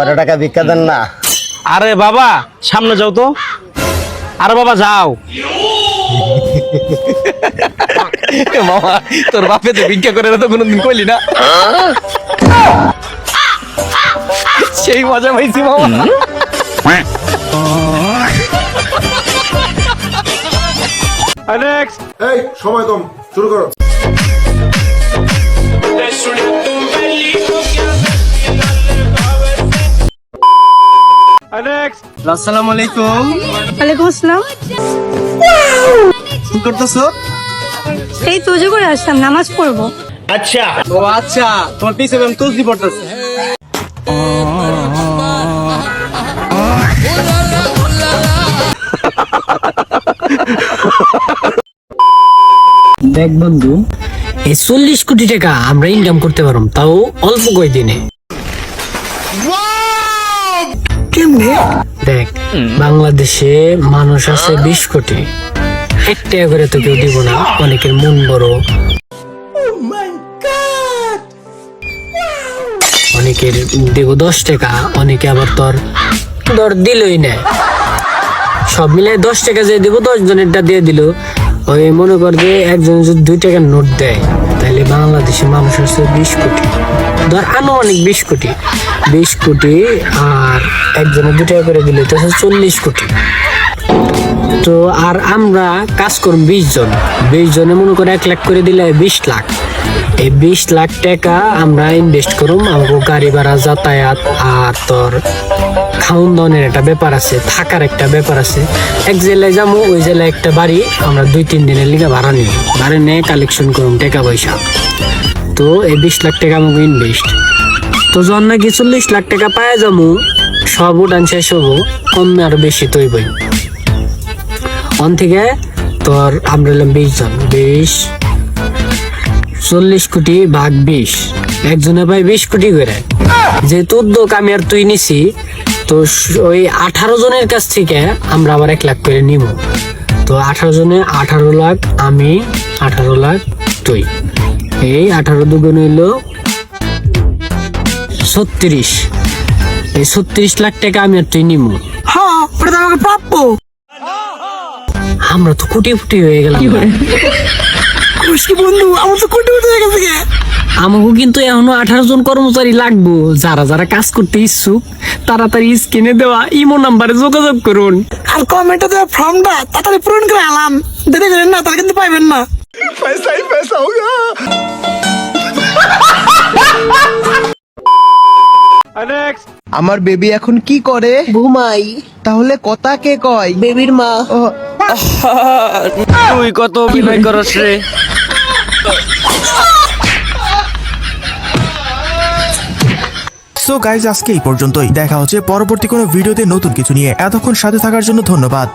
কত টাকা ভিক্ষা দেন না? আরে বাবা সামনে যাও তো। আরে বাবা যাও। মামা তোর বাপে তো ভিক্ষা করে তো কোনোদিন কইলি না। সেই মজা পাইছি মামা। এই সময় কম। শুরু করো। নেক্সট আসসালামু আলাইকুম। ওয়ালাইকুম আসসালাম। কি করতেছো? এই তোজো করে আসলাম নামাজ পড়ব। ও আচ্ছা তোমার পিছে আমি তুলসি পড়তেছে। দেখ বন্ধু এই চল্লিশ কোটি টাকা আমরা ইনকাম করতে পারব তাও অল্প কয়দিনে। কেমনে দেখ, বাংলাদেশে মানুষ আছে বিশ কোটি। এক টাকা করে তো কেউ দিব না, অনেকের মন বড়। অনেকের দেব দশ টাকা, অনেকে আবার তোর ধর দিলই নেয় সব মিলে দশ টাকা যে দেবো দশ জনেরটা দিয়ে দিল। ওই মনে কর যে একজন যদি দুই টাকার নোট দেয়। তাহলে বাংলাদেশে মানুষ হচ্ছে বিশ কোটি। ধর আনুমানিক বিশ কোটি। বিশ কোটি আর একজনে দু টাকা করে দিলে তো চল্লিশ কোটি। তো আর আমরা কাজ করুন বিশ জন। বিশ জনে মনে করে এক লাখ করে দিলে বিশ লাখ। এই বিশ লাখ টাকা আমরা ইনভেস্ট করুম আমাকে গাড়ি ভাড়া, যাতায়াত আর তোর খাউন দাওনের একটা ব্যাপার আছে, থাকার একটা ব্যাপার আছে। এক জেলায় যাব ওই জেলায় একটা বাড়ি, আমরা দুই, তিন দিনের লিগে ভাড়া নিই ভাড়া নিয়ে কালেকশন করুম টাকা পয়সা। তো এই বিশ লাখ টাকা আমাকে ইনভেস্ট তো যখন নাকি চল্লিশ লাখ টাকা পায় যাব সব উঠান শেষ হব কমে আরও বেশি তৈবই অন থেকে তোর আমরা হলাম বিশ জন, বিশ চল্লিশ কোটি ভাগ বিশ। একজনে পাই বিশ কোটি করে। যেহেতু উদ্যোগ আমি আর তুই নিছি তো ওই আঠারো জনের কাছ থেকে আমরা আবার এক লাখ করে নিব। তো আঠারো জনে আঠারো লাখ আমি আঠারো লাখ তুই। এই আঠারো দুগুণ হইল ছত্রিশ। এই ছত্রিশ লাখ টাকা আমি আর তুই নিব আমরা তো কোটি ফুটি হয়ে গেলাম। বন্ধু আমার তো কোটি হয়ে গেছে আমাকে কিন্তু এখনও আঠারো জন কর্মচারী লাগবো। যারা যারা কাজ করতে ইচ্ছুক তাড়াতাড়ি স্ক্রিনে দেওয়া ইমো নাম্বারে যোগাযোগ করুন। আর কমেন্টে দেওয়া ফর্মটা তাড়াতাড়ি পূরণ করে আলাম দেরি করেন না তাহলে কিন্তু পাইবেন না। নেক্সট আমার বেবি এখন কি করে? ঘুমাই তাহলে কথা কে কয়? বেবির মা। তুই কত অভিনয় করস রে? সো গাইজ আজকে এই পর্যন্তই। দেখা হচ্ছে পরবর্তী কোনো ভিডিওতে নতুন কিছু নিয়ে। এতক্ষণ সাথে থাকার জন্য ধন্যবাদ।